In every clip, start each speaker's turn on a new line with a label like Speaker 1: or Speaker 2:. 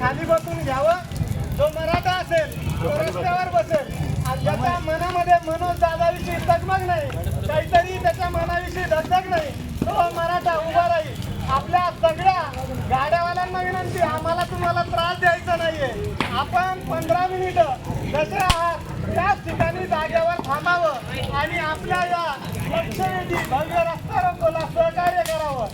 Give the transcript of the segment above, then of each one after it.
Speaker 1: खाली बसून घ्यावं. जो मराठा असेल तो रस्त्यावर बसेल. आणि ज्याच्या मनामध्ये मनोज दादाविषयी तगमग नाही काहीतरी त्याच्या मनाविषयी धगधग नाही तो मराठा उभा राहील. आपल्या सगळ्या गाड्यावाल्यांना विनंती आम्हाला तुम्हाला त्रास द्यायचा नाहीये. आपण पंधरा मिनिटं जसे आहात त्याच ठिकाणी जागेवर थांबावं आणि आपल्या या लक्षवेधी भव्य रस्ता रोकोला सहकार्य करावं.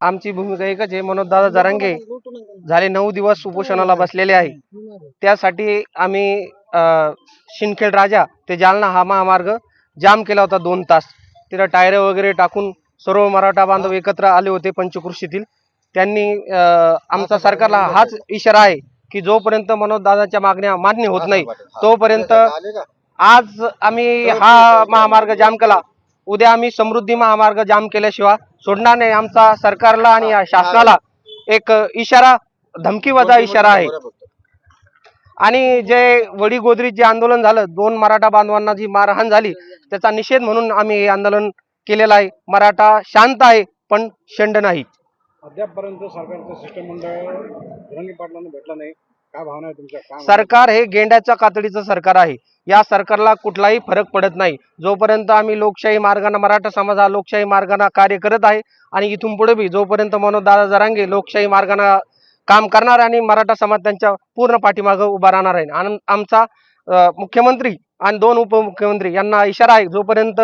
Speaker 2: आमची भूमिका एकच आहे मनोजदादा जरांगे. झाले नऊ दिवस उपोषणाला बसलेले आहे. त्यासाठी आम्ही शिंदखेड राजा ते जालना हा महामार्ग जाम केला होता दोन तास. तिथं टायर वगैरे टाकून सर्व मराठा बांधव एकत्र आले होते पंचकृषीतील. त्यांनी आमचा सरकारला हाच इशारा आहे की जोपर्यंत मनोजदादाच्या मागण्या मान्य होत नाही तोपर्यंत आज आम्ही हा महामार्ग जाम केला. उद्या आम्ही समृद्धी महामार्ग जाम केल्याशिवाय सोडणार नाही. आमचा सरकारला आणि शासनाला एक इशारा धमकीवजा इशारा आहे. आणि जे वडी गोदरीत जे आंदोलन झालं दोन मराठा बांधवांना जी मारहाण झाली त्याचा निषेध म्हणून आम्ही हे आंदोलन केलेलं आहे. मराठा शांत आहे पण शंड नाही.
Speaker 3: अद्यापपर्यंत सरकारचं शिष्टमंडळ पाटलांना भेटलं नाही. काय भावना आहे तुमच्या?
Speaker 2: सरकार हे गेंड्याच्या कातडीचं सरकार आहे. या सरकारला कुठलाही फरक पडत नाही. जोपर्यंत आम्ही लोकशाही मार्गाने मराठा समाज हा लोकशाही मार्गाने कार्य करत आहे आणि इथून पुढे बी जोपर्यंत मनोज दादा जरांगे लोकशाही मार्गाने काम करणार आणि मराठा समाज त्यांच्या पूर्ण पाठीमागं उभा राहणार आहे. आणि आमचा मुख्यमंत्री आणि दोन उपमुख्यमंत्री यांना इशारा आहे. जोपर्यंत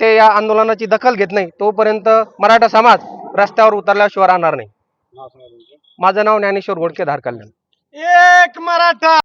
Speaker 2: ते या आंदोलनाची दखल घेत नाही तोपर्यंत मराठा समाज रस्त्यावर उतरल्याशिवाय राहणार नाही. माझं नाव ज्ञानेश्वर घोडके धार कल्याण
Speaker 1: एक मराठा!